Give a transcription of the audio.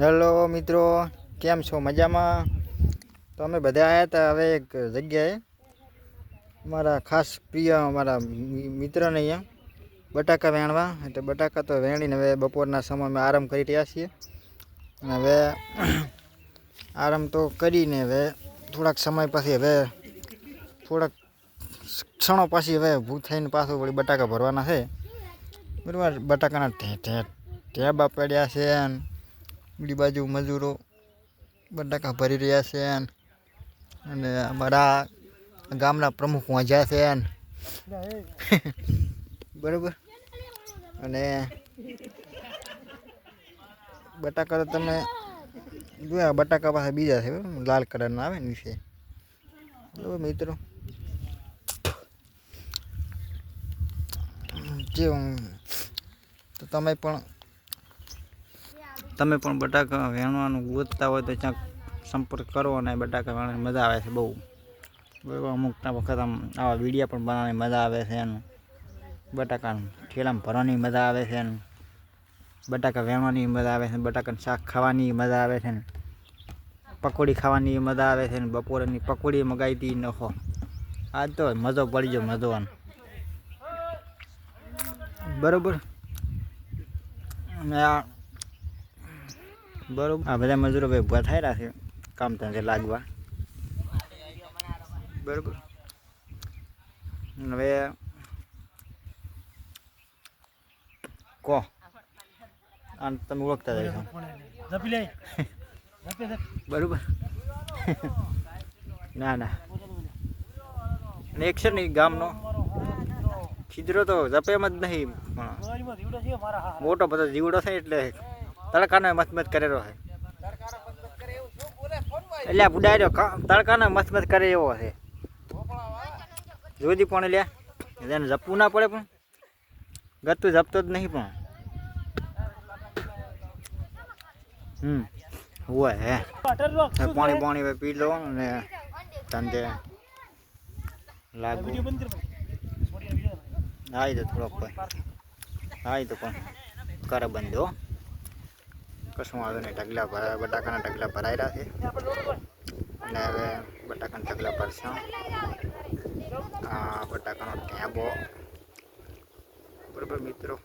Hello મિત્રો, કેમ છો? મજામાં? તો અમે બધા આવ્યા હતા હવે એક જગ્યાએ. મારા ખાસ પ્રિય અમારા મિત્રને અહીંયા, બટાકા વેણવા. એટલે બટાકા તો વેણીને હવે બપોરના સમયમાં આરામ કરી રહ્યા છીએ. અને હવે આરામ તો કરીને હવે થોડાક સમય પછી હવે થોડાક ક્ષણો પછી હવે ભૂખ થઈને પાછું વળી બટાકા ભરવાના છે. બરાબર, બટાકાના ઢેબા પડ્યા છે ને બીજી બાજુ મજૂરો બટાકા ભરી રહ્યા છે અને અમારા ગામના પ્રમુખ વાંચ્યા છે બરાબર? અને બટાકા તમે જોયા બટાકા પાસે બીજા છે લાલ કલરના આવે ને વિશે બરાબર મિત્રો? જે તો તમે પણ તમે પણ બટાકા વેણવાનું ગોતતા હોય તો ક્યાંક સંપર્ક કરો અને બટાકા વેણવાની મજા આવે છે બહુ. બરાબર અમુકના વખત આમ આવા વિડીયા પણ બનાવવાની મજા આવે છે એનું. બટાકાનું ઠેલામાં ભરવાની મજા આવે છે એનું. બટાકા વેણવાની મજા આવે છે, બટાકાનું શાક ખાવાની મજા આવે છે ને. પકોડી ખાવાની મજા આવે છે ને, બપોરની પકોડી મગાવી હતી નખો આજ તો મજો પડી ગયો મજો બરાબર? અને આ બરોબર. આ બધા મજૂરો ભાઈ ઊભા થાય રહ્યા છે કામ ધંધે લાગવા. બરોબર. હવે કહો આને તમે ઓળખતા જાય બરોબર. ના ના. અને એક છે ને ગામનો. ખીજરો તો જપે જ નહીં પણ ગોળીમાં જીવડો છે મારા હા મોટો બધો જીવડો છે એટલે તડકાનો મસ્ત મસ્ત કરેલો છે. એટલે આ બુડાયો તડકાનો મસ્ત મસ્ત કરે એવો છે. જોજી પણ લ્યા? એને જપવું ના પડે પણ. ગતું જપતો જ નહીં પણ. હમ હોય હે. અટર રોક હવે પાણી પાણી હવે પી લો અને ધંધે લાગુ. વિડિયો બંધ કર છોડી વિડિયો આવી તો થોડોક કોઈ આવી તો પણ. કરે બંધ હો. કશું વાંધો નહીં. ઢગલા ભરા, બટાકાના ઢગલા ભરાયેલા છે. અને હવે બટાકાના ઢગલા ભરશું. આ બટાકાનો ટેબો. બરાબર મિત્રો?